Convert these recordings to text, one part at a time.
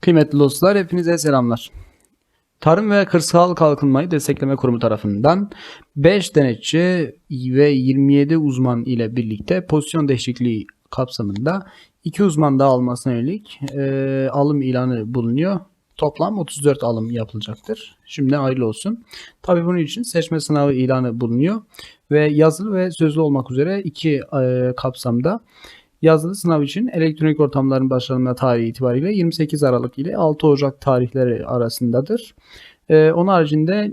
Kıymetli dostlar hepinize selamlar. Tarım ve Kırsal Kalkınmayı Destekleme Kurumu tarafından 5 denetçi ve 27 uzman ile birlikte pozisyon değişikliği kapsamında 2 uzman daha almasına yönelik e, alım ilanı bulunuyor. Toplam 34 alım yapılacaktır. Şimdi hayırlı olsun. Tabii bunun için seçme sınavı ilanı bulunuyor ve yazılı ve sözlü olmak üzere iki e, kapsamda Yazılı sınav için elektronik ortamların başlanma tarihi itibariyle 28 Aralık ile 6 Ocak tarihleri arasındadır. Ee, onun haricinde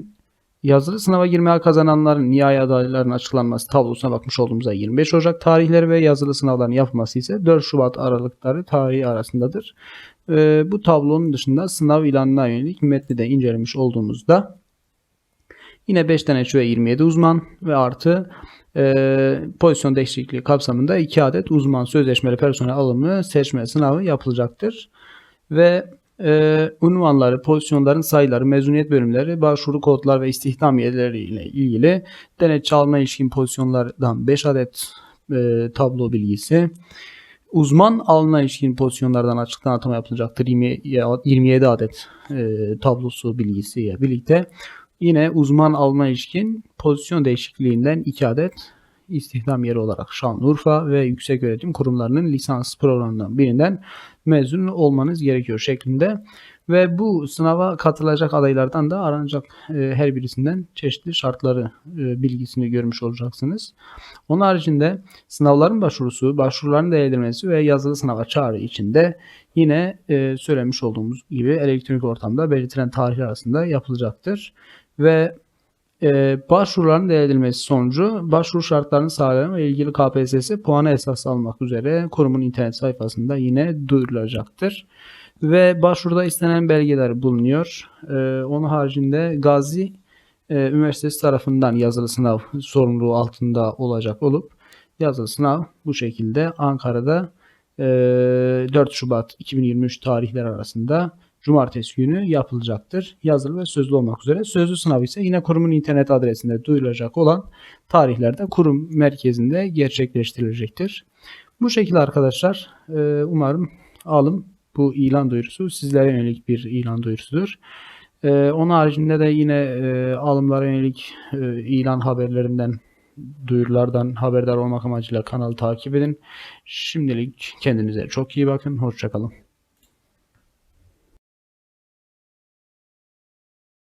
yazılı sınava girmeye kazananların nihai adayların açıklanması tablosuna bakmış olduğumuzda 25 Ocak tarihleri ve yazılı sınavların yapılması ise 4 Şubat Aralıkları tarihi arasındadır. Ee, bu tablonun dışında sınav ilanına yönelik metni de incelemiş olduğumuzda Yine 5 tane ve 27 uzman ve artı e, pozisyon değişikliği kapsamında 2 adet uzman sözleşmeli personel alımı seçme sınavı yapılacaktır. Ve e, unvanları, pozisyonların sayıları, mezuniyet bölümleri, başvuru kodlar ve istihdam yerleri ile ilgili denetçi alma ilişkin pozisyonlardan 5 adet e, tablo bilgisi, uzman alına ilişkin pozisyonlardan açıktan atama yapılacaktır. 20, 27 adet e, tablosu bilgisiyle birlikte Yine uzman alma ilişkin pozisyon değişikliğinden 2 adet istihdam yeri olarak Şanlıurfa ve yüksek öğretim kurumlarının lisans programından birinden mezun olmanız gerekiyor şeklinde. Ve bu sınava katılacak adaylardan da aranacak e, her birisinden çeşitli şartları e, bilgisini görmüş olacaksınız. Onun haricinde sınavların başvurusu, başvuruların değerlendirilmesi ve yazılı sınava çağrı içinde yine e, söylemiş olduğumuz gibi elektronik ortamda belirtilen tarihler arasında yapılacaktır ve e, başvuruların değerlendirilmesi sonucu başvuru şartlarını sağlayan ve ilgili KPSS puanı esas almak üzere kurumun internet sayfasında yine duyurulacaktır. Ve başvuruda istenen belgeler bulunuyor. E, onun haricinde Gazi e, Üniversitesi tarafından yazılı sınav sorumluluğu altında olacak olup yazılı sınav bu şekilde Ankara'da e, 4 Şubat 2023 tarihler arasında cumartesi günü yapılacaktır. Yazılı ve sözlü olmak üzere. Sözlü sınav ise yine kurumun internet adresinde duyurulacak olan tarihlerde kurum merkezinde gerçekleştirilecektir. Bu şekilde arkadaşlar e, umarım alım bu ilan duyurusu sizlere yönelik bir ilan duyurusudur. Ee, onun haricinde de yine e, alımlara yönelik e, ilan haberlerinden duyurulardan haberdar olmak amacıyla kanalı takip edin. Şimdilik kendinize çok iyi bakın. Hoşçakalın.